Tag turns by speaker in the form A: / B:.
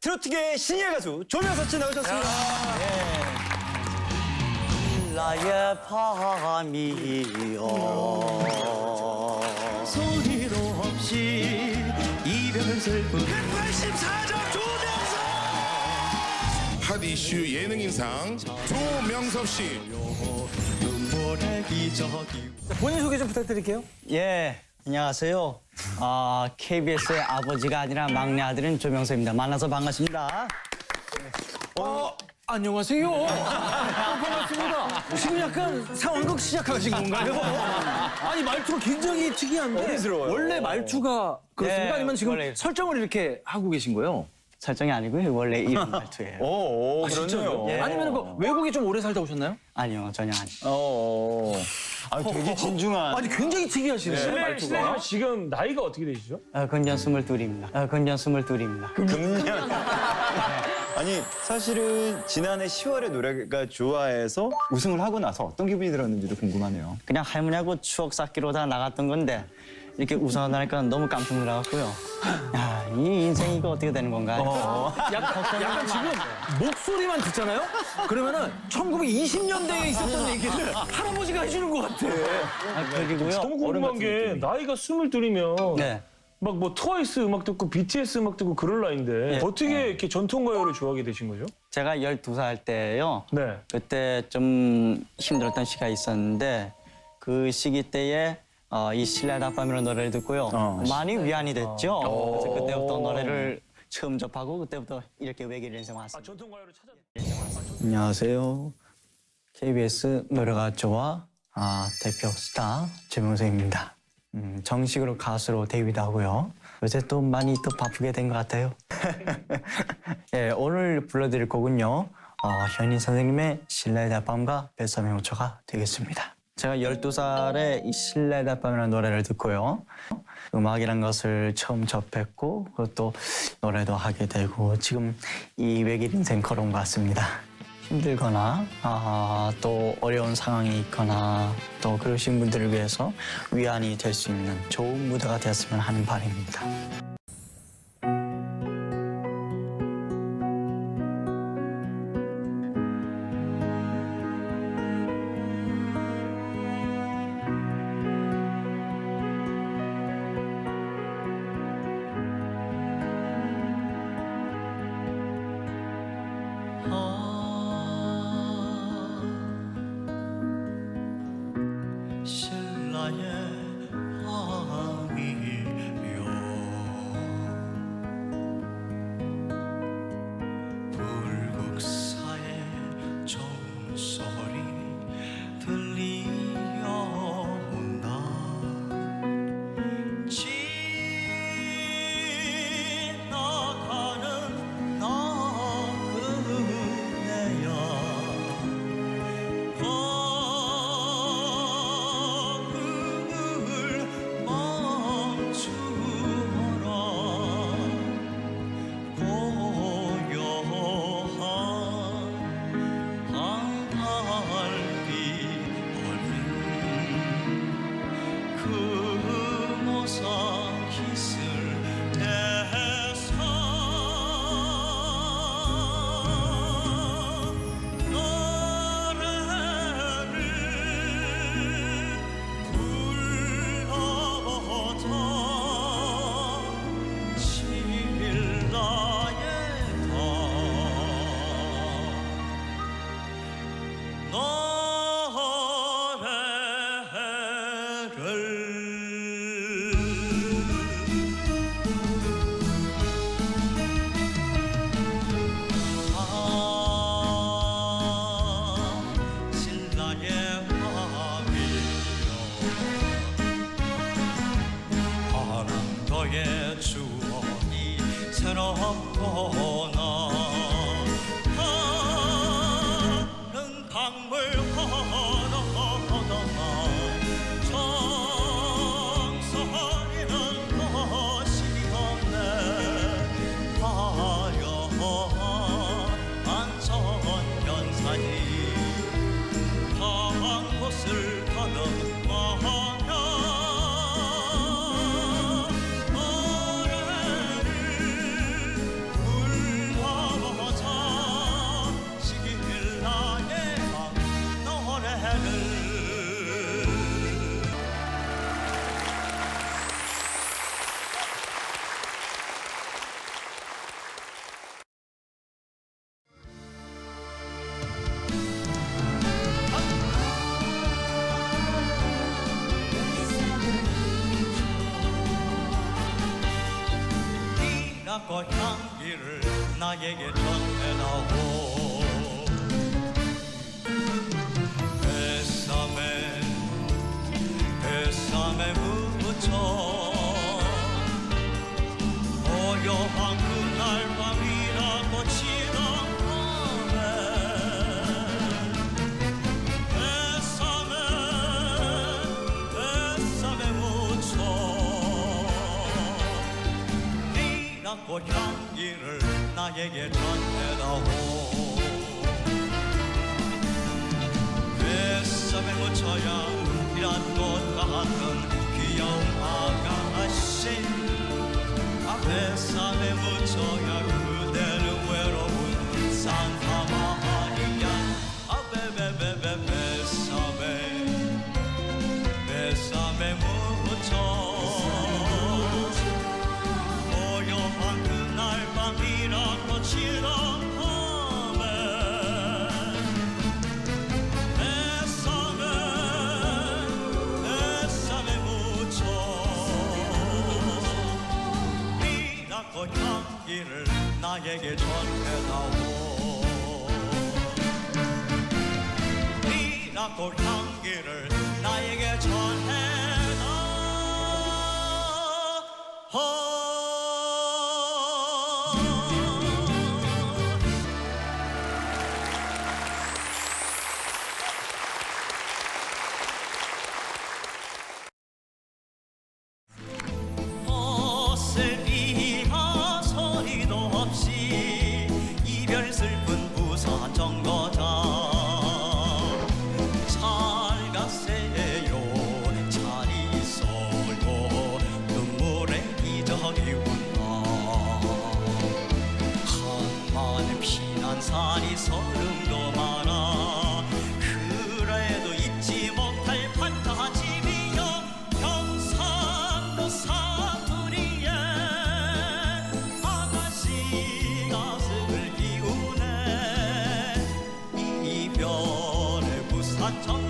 A: 트로트계의 신예 가수 조명석 씨 나오셨습니다.
B: 나의 밤이여
C: 소리로 없이 이별을 슬픈
A: 184점 조명석!
D: 핫 이슈 예능 인상 조명섭 씨.
C: 눈물의 기적이
A: 본인 소개 좀 부탁드릴게요.
B: 예 안녕하세요 아 KBS의 아버지가 아니라 막내 아들은 조명석입니다 만나서 반갑습니다
A: 안녕하세요. 아, 반갑습니다. 지금 약간 상황극 시작하신 건가요? 아니 말투가 굉장히 특이한데
B: 어리스러워요.
A: 원래 말투가 그렇습니까?
B: 네,
A: 아니면 지금
B: 원래.
A: 설정을 이렇게 하고 계신 거예요?
B: 설정이 아니고요 원래 이런 말투예요
A: 오, 그렇네요.
B: 예.
A: 아니면 그 외국에 좀 오래 살다 오셨나요?
B: 아니요 전혀 아니에요
A: 어. 아, 되게 진중한. 아니 굉장히 특이하시네.
E: 실례,
A: 말투가.
E: 실례지만 지금 나이가 어떻게 되시죠?
B: 어, 근년 스물둘입니다 어, 근년 스물둘입니다
F: 아니 사실은 지난해 10월에 노래가 좋아해서 우승을 하고 나서 어떤 기분이 들었는지도 궁금하네요.
B: 그냥 할머니하고 추억 쌓기로 다 나갔던 건데 이렇게 우승하다니까 너무 깜짝 놀라갖고요 야, 이 인생 이거 어떻게 되는 건가
A: 약간, 약간 지금 목소리만 듣잖아요? 그러면은 1920년대에 있었던 얘기를 할아버지가 해주는 것 같아.
B: 아, 그리고요
E: 너무 궁금한 게 나이가 스물 둘이면
B: 네.
E: 막 뭐 트와이스 음악 듣고 BTS 음악 듣고 그럴 나이인데
B: 예.
E: 어떻게 이렇게 전통 가요를 좋아하게 되신 거죠?
B: 제가 12살 때요.
E: 네.
B: 그때 좀 힘들었던 시기가 있었는데 그 시기 때에 어, 이 실내다밤이라는 노래를 듣고요. 많이 위안이 됐죠. 그래서 그때부터 노래를 처음 접하고 그때부터 이렇게 외길 인생
E: 아,
B: 왔습니다. 안녕하세요. KBS 노래가 좋아 아, 대표 스타 최명석입니다. 음, 정식으로 가수로 데뷔도 하고요. 요새 또 많이 또 바쁘게 된 것 같아요. 예, 오늘 불러드릴 곡은요. 어, 현인 선생님의 실내다밤과 뱃섬의5초가 되겠습니다. 제가 12살에 이 실내다밤이라는 노래를 듣고요. 음악이란 것을 처음 접했고 그것도 노래도 하게 되고 지금 이 외길 인생 걸어온 것 같습니다. 힘들거나 아, 또 어려운 상황이 있거나 또 그러신 분들을 위해서 위안이 될 수 있는 좋은 무대가 되었으면 하는 바람입니다.
C: Sir. 길을
B: 나에게 전 나에게 전해다오. 뱃삼에 묻혀야 이란도 같은 귀여운 아가씨. 아 뱃삼에 묻혀야 get one. 서름도 많아. 그래도 잊지 못할 판타지비요 경상도 사투리에 아가씨 가슴을 비우네. 이별의 부산천